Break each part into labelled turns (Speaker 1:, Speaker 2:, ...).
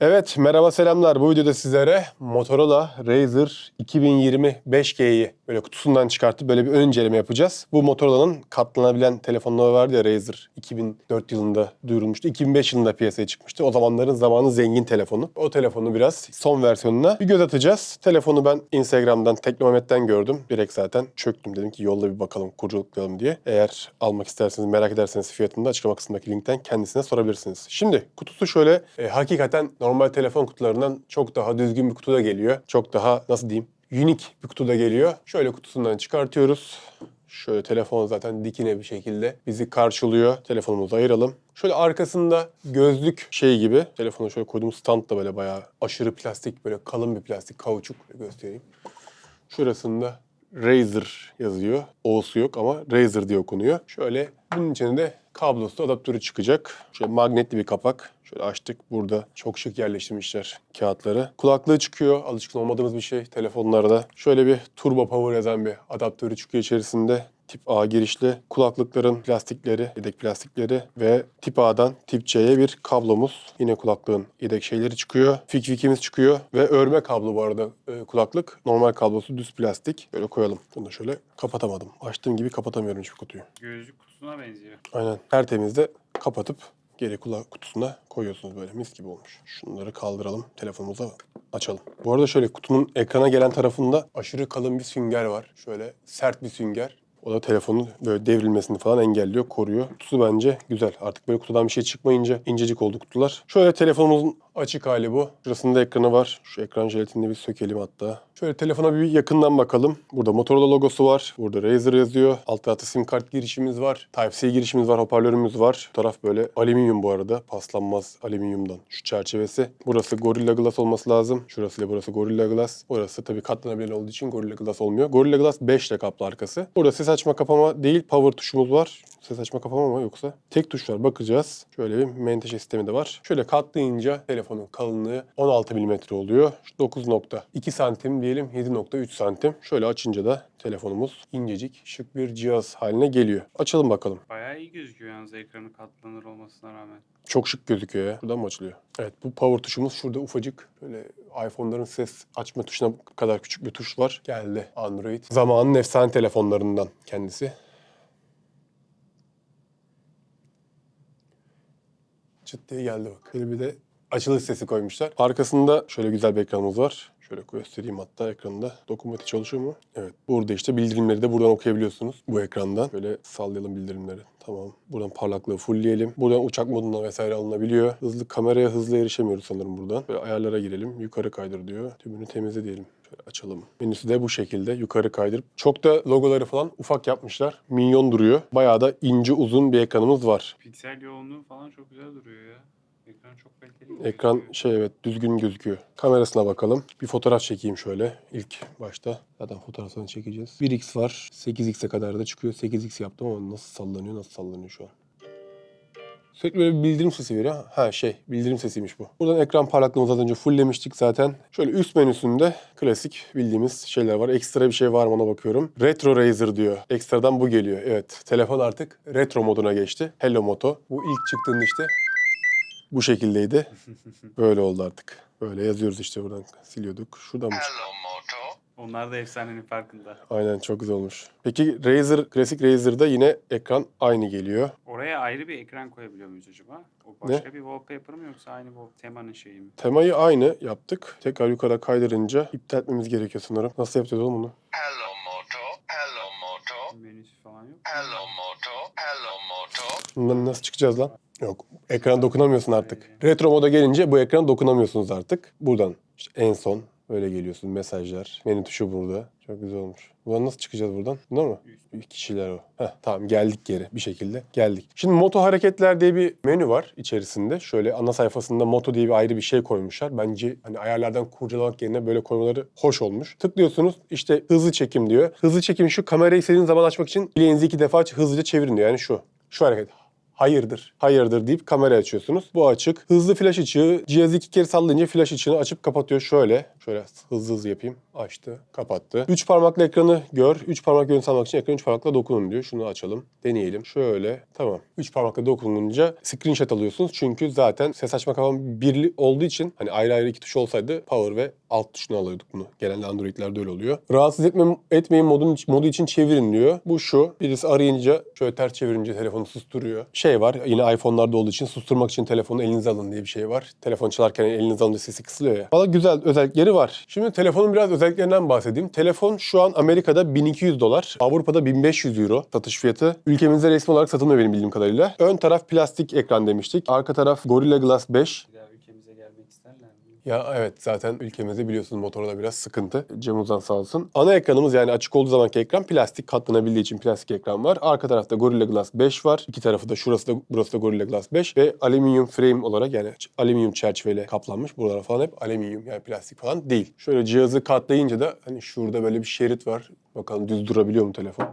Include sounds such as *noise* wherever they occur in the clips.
Speaker 1: Evet, merhaba selamlar. Bu videoda sizlere Motorola Razr 2020 5G'yi böyle kutusundan çıkartıp böyle bir ön inceleme yapacağız. Bu Motorola'nın katlanabilen telefonları vardı ya Razr 2004 yılında duyurulmuştu. 2005 yılında piyasaya çıkmıştı. O zamanların zamanı zengin telefonu. O telefonu biraz son versiyonuna bir göz atacağız. Telefonu ben Instagram'dan, Teknomet'ten gördüm. Direkt zaten çöktüm. Dedim ki yolla bir bakalım, kurcalıklayalım diye. Eğer almak isterseniz, merak ederseniz fiyatını da açıklama kısmındaki linkten kendisine sorabilirsiniz. Şimdi kutusu şöyle, e, hakikaten normal telefon kutularından çok daha düzgün bir kutuda geliyor. Çok daha nasıl diyeyim, unik bir kutuda geliyor. Şöyle kutusundan çıkartıyoruz. Şöyle telefon zaten dikine bir şekilde bizi karşılıyor. Telefonumuzu ayıralım. Şöyle arkasında gözlük şey gibi. Telefonu şöyle koyduğum stand da böyle bayağı aşırı plastik, böyle kalın bir plastik, kauçuk göstereyim. Şurasında Razer yazıyor. O'su yok ama Razer diye okunuyor. Şöyle bunun içinde de kablosuz adaptörü çıkacak. Şöyle magnetli bir kapak. Şöyle açtık. Burada çok şık yerleştirmişler kağıtları. Kulaklığı çıkıyor. Alışık olmadığımız bir şey telefonlarda. Şöyle bir Turbo Power yazan bir adaptörü çıkıyor içerisinde. Tip A girişli kulaklıkların plastikleri, yedek plastikleri ve tip A'dan tip C'ye bir kablomuz. Yine kulaklığın yedek şeyleri çıkıyor. Fikfikimiz çıkıyor ve örme kablo bu arada e, kulaklık. Normal kablosu düz plastik. Böyle koyalım. Bunu da şöyle kapatamadım. Açtığım gibi kapatamıyorum hiçbir kutuyu.
Speaker 2: Gözlük kutusuna benziyor.
Speaker 1: Aynen. Tertemizde kapatıp geri kulak kutusuna koyuyorsunuz böyle mis gibi olmuş. Şunları kaldıralım, telefonumuza açalım. Bu arada şöyle kutunun ekrana gelen tarafında aşırı kalın bir sünger var. Şöyle sert bir sünger. O da telefonun böyle devrilmesini falan engelliyor, koruyor. Kutusu bence güzel. Artık böyle kutudan bir şey çıkmayınca incecik oldu kutular. Şöyle telefonumuzun açık hali bu. Şurasında ekranı var. Şu ekran jelatinini bir sökelim hatta. Şöyle telefona bir yakından bakalım. Burada Motorola logosu var. Burada Razer yazıyor. Alt tarafta sim kart girişimiz var. Type-C girişimiz var. Hoparlörümüz var. Bu taraf böyle alüminyum bu arada. Paslanmaz alüminyumdan. Şu çerçevesi. Burası Gorilla Glass olması lazım. Şurası ile burası Gorilla Glass. Burası tabii katlanabilir olduğu için Gorilla Glass olmuyor. Gorilla Glass 5 ile kaplı arkası. Burada ses açma kapama değil power tuşumuz var. Ses açma kapama mı yoksa? Tek tuş var bakacağız. Şöyle bir menteşe sistemi de var. Şöyle katlayınca telefonun kalınlığı 16 mm oluyor. Şu 9.2 santim diyelim 7.3 santim. Şöyle açınca da telefonumuz incecik şık bir cihaz haline geliyor. Açalım bakalım.
Speaker 2: Bayağı iyi gözüküyor yalnız ekranı katlanır olmasına rağmen.
Speaker 1: Çok şık gözüküyor ya. Buradan mı açılıyor? Evet bu power tuşumuz şurada ufacık. Böyle iPhone'ların ses açma tuşuna kadar küçük bir tuş var. Geldi Android. Zamanın efsane telefonlarından kendisi. Çıt diye geldi bak. Böyle bir de açılış sesi koymuşlar. Arkasında şöyle güzel bir ekranımız var. Şöyle göstereyim hatta ekranında. Dokunmati çalışıyor mu? Evet. Burada işte bildirimleri de buradan okuyabiliyorsunuz. Bu ekrandan. Böyle sallayalım bildirimleri. Tamam. Buradan parlaklığı fullleyelim. Buradan uçak moduna vesaire alınabiliyor. Hızlı kameraya hızlı erişemiyoruz sanırım buradan. Böyle ayarlara girelim. Yukarı kaydır diyor. Tümünü temizle diyelim. Şöyle açalım. Menüsü de bu şekilde yukarı kaydırıp. Çok da logoları falan ufak yapmışlar. Minyon duruyor. Bayağı da ince uzun bir ekranımız var.
Speaker 2: Piksel yoğunluğu falan çok güzel duruyor ya. Ekran çok kaliteli.
Speaker 1: Ekran şey evet düzgün gözüküyor. Kamerasına bakalım. Bir fotoğraf çekeyim şöyle ilk başta. Zaten fotoğrafını çekeceğiz. 1x var. 8x'e kadar da çıkıyor. 8x yaptım ama nasıl sallanıyor nasıl sallanıyor şu an. Sürekli böyle bir bildirim sesi veriyor. Ha şey bildirim sesiymiş bu. Buradan ekran parlaklığımızı az önce fulllemiştik zaten. Şöyle üst menüsünde klasik bildiğimiz şeyler var. Ekstra bir şey var mı ona bakıyorum. Retro Razer diyor. Ekstradan bu geliyor. Evet telefon artık retro moduna geçti. Hello Moto. Bu ilk çıktığında işte bu şekildeydi. Böyle oldu artık. Böyle yazıyoruz işte buradan siliyorduk. Şuradan mı? çıktı?
Speaker 2: Onlar da efsanenin farkında.
Speaker 1: Aynen çok güzel olmuş. Peki Razer, klasik Razer'da yine ekran aynı geliyor.
Speaker 2: Oraya ayrı bir ekran koyabiliyor muyuz acaba? O
Speaker 1: Ne?
Speaker 2: başka bir wallpaper mı yoksa aynı bu temanın şeyi mi?
Speaker 1: Temayı aynı yaptık. Tekrar yukarı kaydırınca iptal etmemiz gerekiyor sanırım. Nasıl yapacağız oğlum bunu?
Speaker 3: Hello Moto, hello Moto,
Speaker 2: Menüsü falan yok.
Speaker 3: hello Moto, hello Moto.
Speaker 1: Bundan nasıl çıkacağız lan? Yok. Ekrana dokunamıyorsun artık. Retro moda gelince bu ekrana dokunamıyorsunuz artık. Buradan işte en son böyle geliyorsun. Mesajlar. Menü tuşu burada. Çok güzel olmuş. Buradan nasıl çıkacağız buradan? Bunlar mı? Kişiler o. Heh, tamam geldik geri bir şekilde. Geldik. Şimdi Moto Hareketler diye bir menü var içerisinde. Şöyle ana sayfasında Moto diye bir ayrı bir şey koymuşlar. Bence hani ayarlardan kurcalamak yerine böyle koymaları hoş olmuş. Tıklıyorsunuz işte hızlı çekim diyor. Hızlı çekim şu kamerayı istediğiniz zaman açmak için bileğinizi iki defa hızlıca çevirin diyor. Yani şu. Şu hareket. Hayırdır, hayırdır deyip kamera açıyorsunuz. Bu açık. Hızlı flash ışığı. Cihazı iki kere sallayınca flash ışığını açıp kapatıyor şöyle. Şöyle hızlı hızlı yapayım. Açtı, kapattı. Üç parmakla ekranı gör. Üç parmak görüntü almak için ekranı üç parmakla dokunun diyor. Şunu açalım. Deneyelim. Şöyle. Tamam. Üç parmakla dokununca screenshot alıyorsunuz. Çünkü zaten ses açma kafam birli olduğu için hani ayrı ayrı iki tuş olsaydı power ve alt tuşunu alıyorduk bunu. Genelde Android'lerde öyle oluyor. Rahatsız etme, etmeyin modun, modu için çevirin diyor. Bu şu. Birisi arayınca şöyle ters çevirince telefonu susturuyor. Şey var yine iPhone'larda olduğu için susturmak için telefonu elinize alın diye bir şey var. Telefon çalarken elinize alınca sesi kısılıyor ya. Valla güzel özellikleri var. Şimdi telefonun biraz özelliklerinden bahsedeyim. Telefon şu an Amerika'da 1200 dolar. Avrupa'da 1500 euro satış fiyatı. Ülkemizde resmi olarak satılmıyor benim bildiğim kadarıyla. Ön taraf plastik ekran demiştik. Arka taraf Gorilla Glass 5.
Speaker 2: Bir daha ülkemize gelmek isterler mi?
Speaker 1: Ya evet zaten ülkemizde biliyorsunuz motorda biraz sıkıntı. Cem Uzan sağ olsun. Ana ekranımız yani açık olduğu zamanki ekran plastik katlanabildiği için plastik ekran var. Arka tarafta Gorilla Glass 5 var. İki tarafı da şurası da burası da Gorilla Glass 5 ve alüminyum frame olarak yani alüminyum çerçeveyle kaplanmış. Buralar falan hep alüminyum yani plastik falan değil. Şöyle cihazı katlayınca da hani şurada böyle bir şerit var. Bakalım düz durabiliyor mu telefon?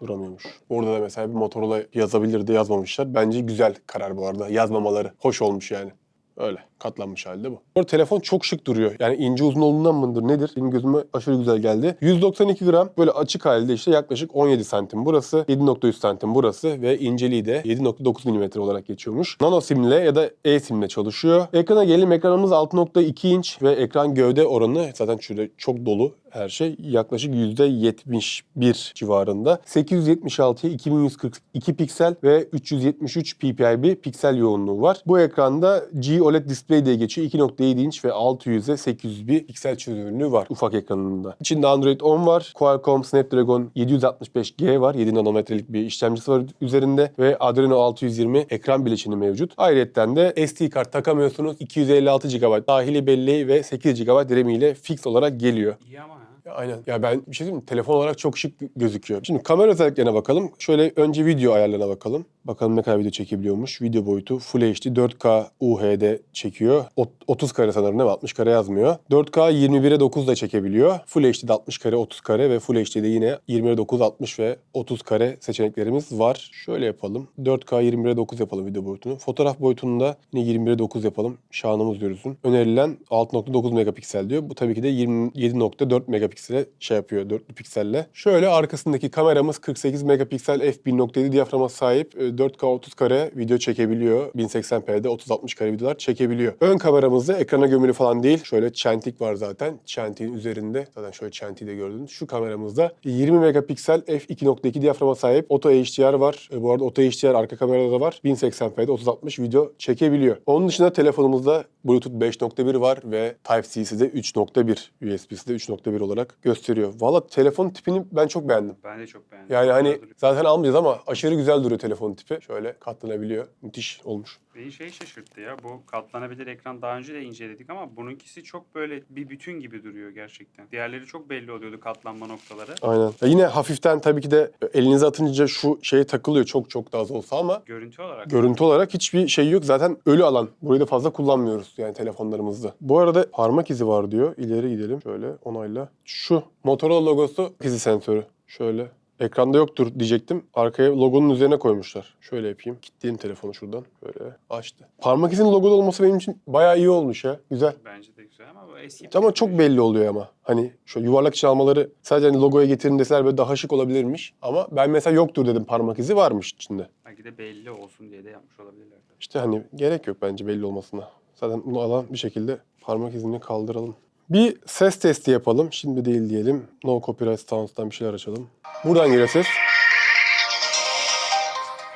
Speaker 1: Duramıyormuş. Orada da mesela bir Motorola yazabilirdi yazmamışlar. Bence güzel karar bu arada. Yazmamaları hoş olmuş yani. Öyle katlanmış halde bu. Arada telefon çok şık duruyor. Yani ince uzun olduğundan mıdır nedir? Benim gözüme aşırı güzel geldi. 192 gram böyle açık halde işte yaklaşık 17 santim burası. 7.3 santim burası ve inceliği de 7.9 mm olarak geçiyormuş. Nano simle ya da e-simle çalışıyor. Ekrana gelelim. Ekranımız 6.2 inç ve ekran gövde oranı zaten şöyle çok dolu her şey yaklaşık %71 civarında. 876'ya 2142 piksel ve 373 ppi bir piksel yoğunluğu var. Bu ekranda G-OLED Display diye geçiyor. 2.7 inç ve 600'e 800 bir piksel çözünürlüğü var ufak ekranında. İçinde Android 10 var. Qualcomm Snapdragon 765G var. 7 nanometrelik bir işlemcisi var üzerinde ve Adreno 620 ekran bileşeni mevcut. Ayrıca de SD kart takamıyorsunuz. 256 GB dahili belleği ve 8 GB RAM ile fix olarak geliyor.
Speaker 2: İyi ama
Speaker 1: aynen. Ya ben bir şey diyeyim mi? Telefon olarak çok şık gözüküyor. Şimdi kamera özelliklerine bakalım. Şöyle önce video ayarlarına bakalım. Bakalım ne kadar video çekebiliyormuş. Video boyutu Full HD 4K UHD çekiyor. Ot- 30 kare sanırım değil mi? 60 kare yazmıyor. 4K 21'e 9 da çekebiliyor. Full HD'de 60 kare, 30 kare ve Full HD'de yine 21'e 9, 60 ve 30 kare seçeneklerimiz var. Şöyle yapalım. 4K 21'e 9 yapalım video boyutunu. Fotoğraf boyutunda yine 21'e 9 yapalım. Şanımız görülsün. Önerilen 6.9 megapiksel diyor. Bu tabii ki de 27.4 megapiksele şey yapıyor. 4'lü pikselle. Şöyle arkasındaki kameramız 48 megapiksel f1.7 diyaframa sahip. e, 4K 30 kare video çekebiliyor. 1080p'de 30-60 kare videolar çekebiliyor. Ön kameramızda ekrana gömülü falan değil. Şöyle çentik var zaten. Çentiğin üzerinde zaten şöyle çentiği de gördünüz. Şu kameramızda 20 megapiksel f2.2 diyaframa sahip. Auto HDR var. E, bu arada Auto HDR arka kamerada da var. 1080p'de 30-60 video çekebiliyor. Onun dışında telefonumuzda Bluetooth 5.1 var ve Type-C'si de 3.1. USB'si de 3.1 olarak gösteriyor. Valla telefon tipini ben çok beğendim.
Speaker 2: Ben de çok beğendim.
Speaker 1: Yani hani zaten almayacağız ama aşırı güzel duruyor telefon tipi. Şöyle katlanabiliyor. Müthiş olmuş.
Speaker 2: Beni şey şaşırttı ya. Bu katlanabilir ekran daha önce de inceledik ama bununkisi çok böyle bir bütün gibi duruyor gerçekten. Diğerleri çok belli oluyordu katlanma noktaları.
Speaker 1: Aynen. Ya yine hafiften tabii ki de elinize atınca şu şeye takılıyor çok çok da az olsa ama
Speaker 2: Görüntü olarak.
Speaker 1: görüntü olarak hiçbir şey yok. Zaten ölü alan. Burayı da fazla kullanmıyoruz yani telefonlarımızda. Bu arada parmak izi var diyor. İleri gidelim şöyle onayla. Şu Motorola logosu izi sensörü. Şöyle. Ekranda yoktur diyecektim. Arkaya logonun üzerine koymuşlar. Şöyle yapayım. Kilitleyeyim telefonu şuradan. Böyle açtı. Parmak izinin logoda olması benim için bayağı iyi olmuş ya. Güzel.
Speaker 2: Bence de güzel ama bu eski.
Speaker 1: Ama çok belli oluyor ama. Hani şu yuvarlak çalmaları sadece hani logoya getirin deseler böyle daha şık olabilirmiş. Ama ben mesela yoktur dedim parmak izi varmış içinde.
Speaker 2: Belki de belli olsun diye de yapmış olabilirler.
Speaker 1: İşte hani gerek yok bence belli olmasına. Zaten bunu alan bir şekilde parmak izini kaldıralım. Bir ses testi yapalım. Şimdi değil diyelim. No copyright stance'dan bir şeyler açalım. Buradan geliyor ses.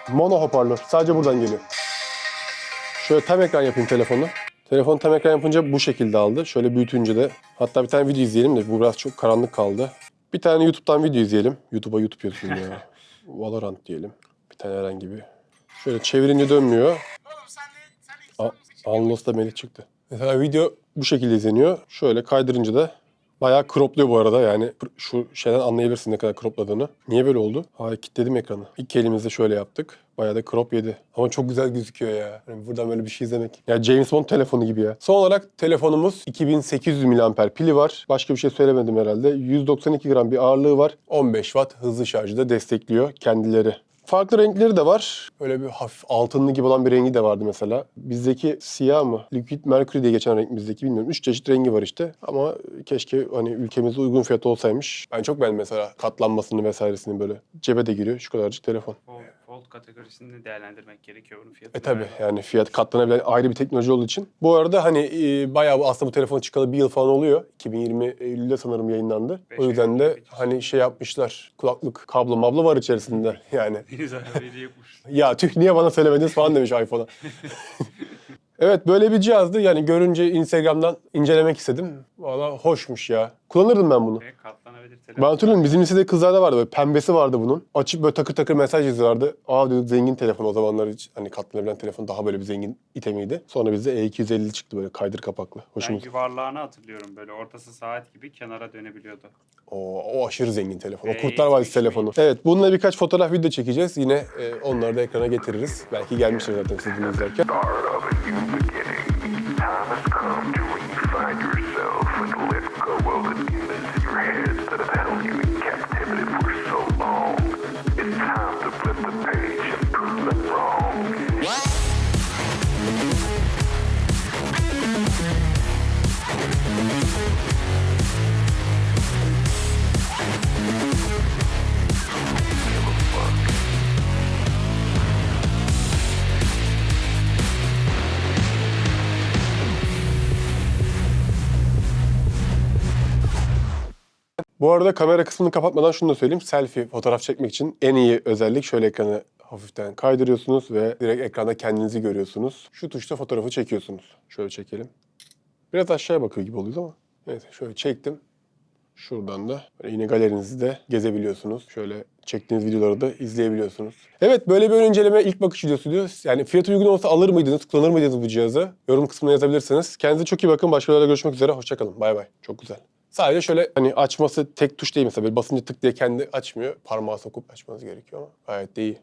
Speaker 1: Mono hoparlör. Sadece buradan geliyor. Şöyle tam ekran yapayım telefonu. Telefon tam ekran yapınca bu şekilde aldı. Şöyle büyütünce de. Hatta bir tane video izleyelim de bu biraz çok karanlık kaldı. Bir tane YouTube'dan video izleyelim. YouTube'a YouTube yazıyorum ya. *laughs* Valorant diyelim. Bir tane herhangi bir. Şöyle çevirince dönmüyor. Anlos'ta Melih çıktı. Mesela video bu şekilde izleniyor. Şöyle kaydırınca da bayağı cropluyor bu arada. Yani şu şeyden anlayabilirsin ne kadar cropladığını. Niye böyle oldu? Hayır kilitledim ekranı. İlk elimizde şöyle yaptık. Bayağı da crop yedi. Ama çok güzel gözüküyor ya. Yani buradan böyle bir şey izlemek. Ya James Bond telefonu gibi ya. Son olarak telefonumuz 2800 mAh pili var. Başka bir şey söylemedim herhalde. 192 gram bir ağırlığı var. 15 watt hızlı şarjı da destekliyor kendileri. Farklı renkleri de var. Böyle bir hafif altınlı gibi olan bir rengi de vardı mesela. Bizdeki siyah mı? Liquid Mercury diye geçen renk bizdeki bilmiyorum. Üç çeşit rengi var işte. Ama keşke hani ülkemizde uygun fiyat olsaymış. Ben çok beğendim mesela katlanmasını vesairesini böyle. Cebe de giriyor şu kadarcık telefon.
Speaker 2: Fold, fold kategorisini değerlendirmek gerekiyor bunun fiyatını.
Speaker 1: E tabi yani fiyat katlanabilen ayrı bir teknoloji olduğu için. Bu arada hani e, bayağı aslında bu telefon çıkalı bir yıl falan oluyor. 2020 Eylül'de sanırım yayınlandı.
Speaker 2: Beş
Speaker 1: O yüzden de hani şey yapmışlar. Kulaklık, kablo mablo var içerisinde *laughs* yani. *laughs* Ya tüh niye bana söylemediniz falan demiş iPhone'a. *laughs* evet böyle bir cihazdı. Yani görünce Instagram'dan incelemek istedim. Valla hoşmuş ya. Kullanırdım ben bunu. Ben hatırlıyorum bizim lisede kızlarda vardı böyle pembesi vardı bunun. Açıp böyle takır takır mesaj yazıyorlardı. Aa diyorduk zengin telefon o zamanlar hiç hani katlanabilen telefon daha böyle bir zengin itemiydi. Sonra bizde E250 çıktı böyle kaydır kapaklı.
Speaker 2: Ben
Speaker 1: Hoşumuz.
Speaker 2: yuvarlağını hatırlıyorum böyle ortası saat gibi kenara dönebiliyordu.
Speaker 1: O, o aşırı zengin telefon. O Kurtlar Vadisi
Speaker 2: E250.
Speaker 1: telefonu. Evet bununla birkaç fotoğraf video çekeceğiz. Yine e, onları da ekrana getiririz. Belki gelmiştir zaten siz bunu izlerken.
Speaker 4: start of a new beginning.
Speaker 1: Bu arada kamera kısmını kapatmadan şunu da söyleyeyim. Selfie fotoğraf çekmek için en iyi özellik şöyle ekranı hafiften kaydırıyorsunuz ve direkt ekranda kendinizi görüyorsunuz. Şu tuşla fotoğrafı çekiyorsunuz. Şöyle çekelim. Biraz aşağıya bakıyor gibi oluyoruz ama. Neyse şöyle çektim. Şuradan da yine galerinizi de gezebiliyorsunuz. Şöyle çektiğiniz videoları da izleyebiliyorsunuz. Evet böyle bir inceleme ilk bakış videosu diyoruz. Yani fiyat uygun olsa alır mıydınız, kullanır mıydınız bu cihazı? Yorum kısmına yazabilirsiniz. Kendinize çok iyi bakın. Başka videolarda görüşmek üzere. Hoşçakalın. Bay bay. Çok güzel. Sadece şöyle hani açması tek tuş değil mesela. Böyle basınca tık diye kendi açmıyor. Parmağı sokup açmanız gerekiyor ama gayet de iyi.